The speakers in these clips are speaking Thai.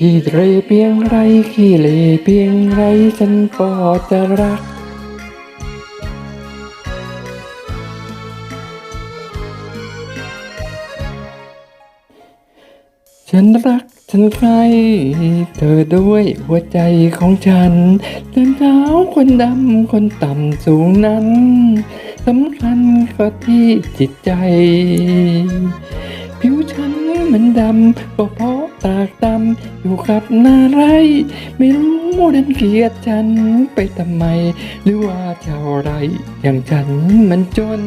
ขี้เรเพียงไรขี้เลเพียงไรฉันก็จะรักฉันรักฉันใครเธอด้วยหัวใจของฉันเดินเท้าคนดำคนต่ำสูงนั้นสำคัญก็ที่จิตใจ มันดำก็เพราะตากตำอยู่กับนาไร ไม่รู้ดันเกลียดฉันไปทำไม หรือว่าชาวไร อย่างฉันมันจน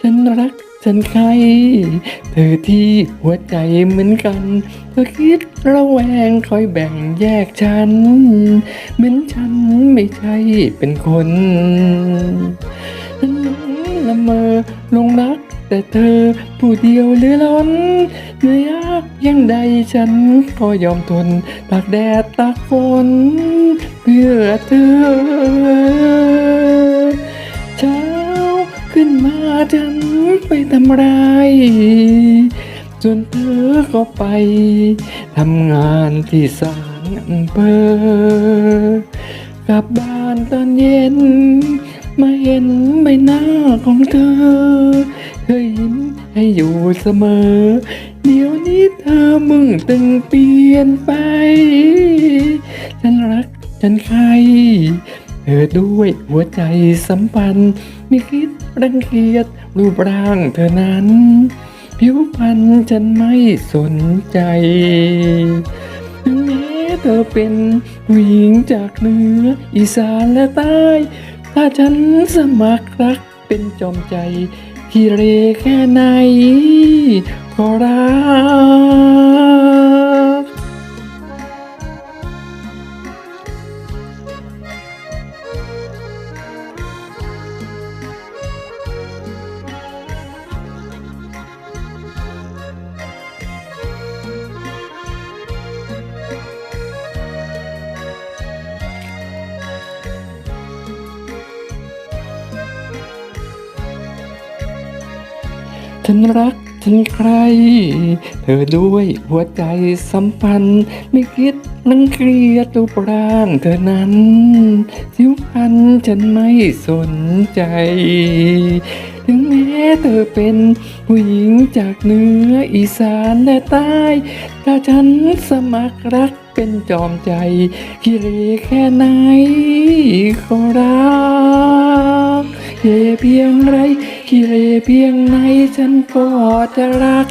ฉันรักฉันใคร เธอที่หัวใจเหมือนกัน เธอคิดระแวงคอยแบ่งแยกฉัน เหมือนฉันไม่ใช่เป็นคนฉันหลงละเมอลงรัก แต่เธอผู้เดียวเหลือล้นเหนื่อยยากยังใดฉันก็ยอมทนตากแดดตากฝนเพื่อเธอ เช้าขึ้นมาฉันไปทำไรส่วนเธอก็ไปทำงานที่ศาลอำเภอกลับบ้านตอนเย็น มาเห็นใบหน้าของเธอ เคยยิ้มให้อยู่เสมอ เดี๋ยวนี้เธอมึงตึงเปลี่ยนไป ฉันรักฉันใคร เธอด้วยหัวใจสัมพันธ์ไม่คิดรังเกียจรูปร่างเธอนั้น ผิวพรรณฉันไม่สนใจถึงแม้เธอเป็นผู้หญิงจากเหนืออีสานและใต้ ถ้าฉันสมัครรักเป็นจอมใจ ที่เรแค่ไหน ก็รั ฉันรักฉันใคร เธอด้วยหัวใจสัมพันธ์ ไม่คิดรังเกียจรูปร่างเธอนั้นผิวพรรณฉันไม่สนใจ ถึงแม้เธอเป็นผู้หญิงจากเหนืออีสานและใต้ ถ้าฉันสมัครรักเป็นจอมใจขี้เหรแค่ไหนก็รัก เย่เพียงไรกิเลเพียงไหนฉันก็จะรัก